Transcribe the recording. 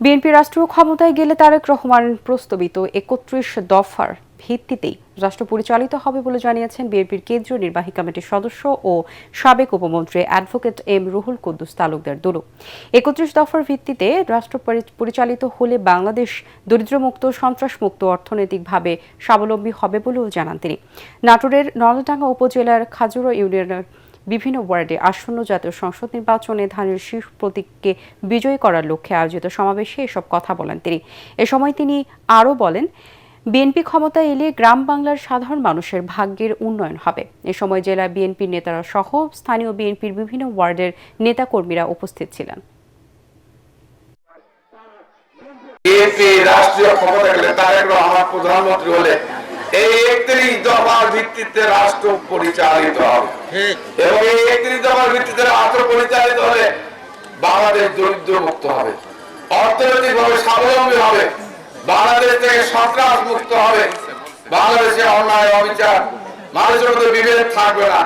BNP রাষ্ট্রীয় ক্ষমতায় গেলে তারেক রহমান প্রস্তাবিত একত্রিশ দফার ভিত্তিতেই রাষ্ট্র পরিচালিত হবে বলে জানিয়েছেন বিএনপির কেন্দ্রীয় নির্বাহী কমিটির সদস্য ও সাবেক উপমন্ত্রী অ্যাডভোকেট এম রুহুল কুদ্দুস তালুকদার দুলু। একত্রিশ দফার ভিত্তিতে রাষ্ট্র পরি- পরিচালিত হলে বাংলাদেশ দরিদ্রমুক্ত, সন্ত্রাসমুক্ত, অর্থনৈতিকভাবে স্বাবলম্বী হবে বলেও জানান তিনি। নাটোরের নলডাঙ্গা উপজেলার খাজুরা ইউনিয়নের বিভিন্ন ওয়ার্ডে আসন্ন জাতীয় সংসদ নির্বাচনে ধানের শীর্ষ প্রতীককে বিজয়ী করার লক্ষ্যে আয়োজিত সমাবেশে এসব কথা বলেন তিনি। এ সময় তিনি আরও বলেন, বিএনপি ক্ষমতায় এলে গ্রাম বাংলার সাধারণ মানুষের ভাগ্যের উন্নয়ন হবে। এ সময় জেলা বিএনপির নেতারা সহ স্থানীয় বিএনপির বিভিন্ন ওয়ার্ডের নেতাকর্মীরা উপস্থিত ছিলেন। রাষ্ট্রীয় ক্ষমতা প্রধানমন্ত্রী হলে এই একত্রিশ দফার ভিত্তিতে রাষ্ট্র পরিচালিত হবে। এবং এই একত্রিশ দফার ভিত্তিতে রাষ্ট্র পরিচালিত হলে বাংলাদেশ দরিদ্র মুক্ত হবে অর্থনৈতিক ভাবে স্বাবলম্বী হবে বাংলাদেশ থেকে সন্ত্রাস মুক্ত হবে বাংলাদেশে অন্যায় অবিচার মানুষের মধ্যে বিভেদ থাকবে না।